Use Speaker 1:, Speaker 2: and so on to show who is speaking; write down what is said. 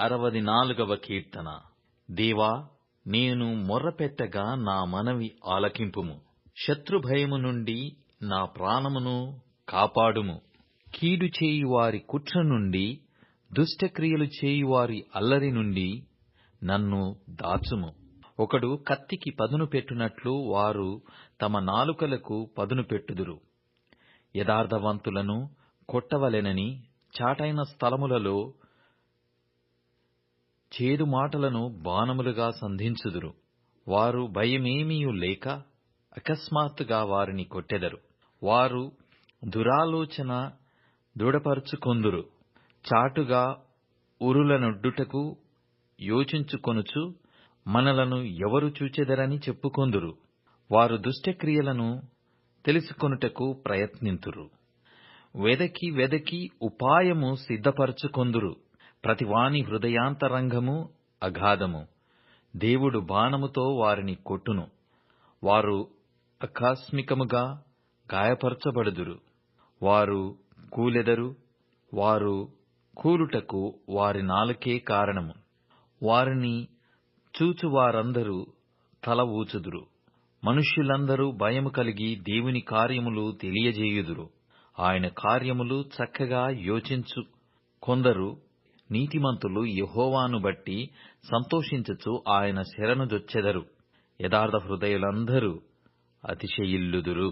Speaker 1: అరవది నాలుగవ కీర్తన. దేవా నేను మొర్రపెట్టగా నా మనవి ఆలకింపుము. శత్రుభయము నుండి నా ప్రాణమును కాపాడుము. కీడు చేయువారి కుట్ర నుండి దుష్టక్రియలు చేయువారి అల్లరి నుండి నన్ను దాచుము. ఒకడు కత్తికి పదును పెట్టునట్లు వారు తమ నాలుకలకు పదును పెట్టుదురు. యథార్థవంతులను కొట్టవలెనని చాటైన స్థలములలో చేదు మాటలను బాణములుగా సంధించుదురు. వారు భయమేమియు లేక అకస్మాత్తుగా వారిని కొట్టెదరు. వారు దురాలోచన దృఢపరుచుకొందురు. చాటుగా ఉరులనొడ్డుటకు యోచించుకొనుచు మనలను ఎవరు చూచెదరని చెప్పుకొందురు. వారు దుష్టక్రియలను తెలుసుకొనుటకు ప్రయత్నింతురు. వెదకి వెదకి ఉపాయము సిద్ధపరచుకొందురు. ప్రతివాని హృదయాంతరంగము అగాధము దేవుడు బాణముతో వారిని కొట్టును. వారు ఆకస్మికముగా గాయపరచబడుదురు. వారు కూలెదరు. వారు కూలుటకు వారి నాలుకే కారణము. వారిని చూచువారందరూ తల ఊచుదురు. మనుష్యులందరూ భయము కలిగి దేవుని కార్యములు తెలియజేయుదురు. ఆయన కార్యములు చక్కగా యోచించు. కొందరు నీతిమంతులు యెహోవాను బట్టి సంతోషించుచు ఆయన శరణుజొచ్చెదరు యథార్థ హృదయులందరూ అతిశయిల్లుదురు.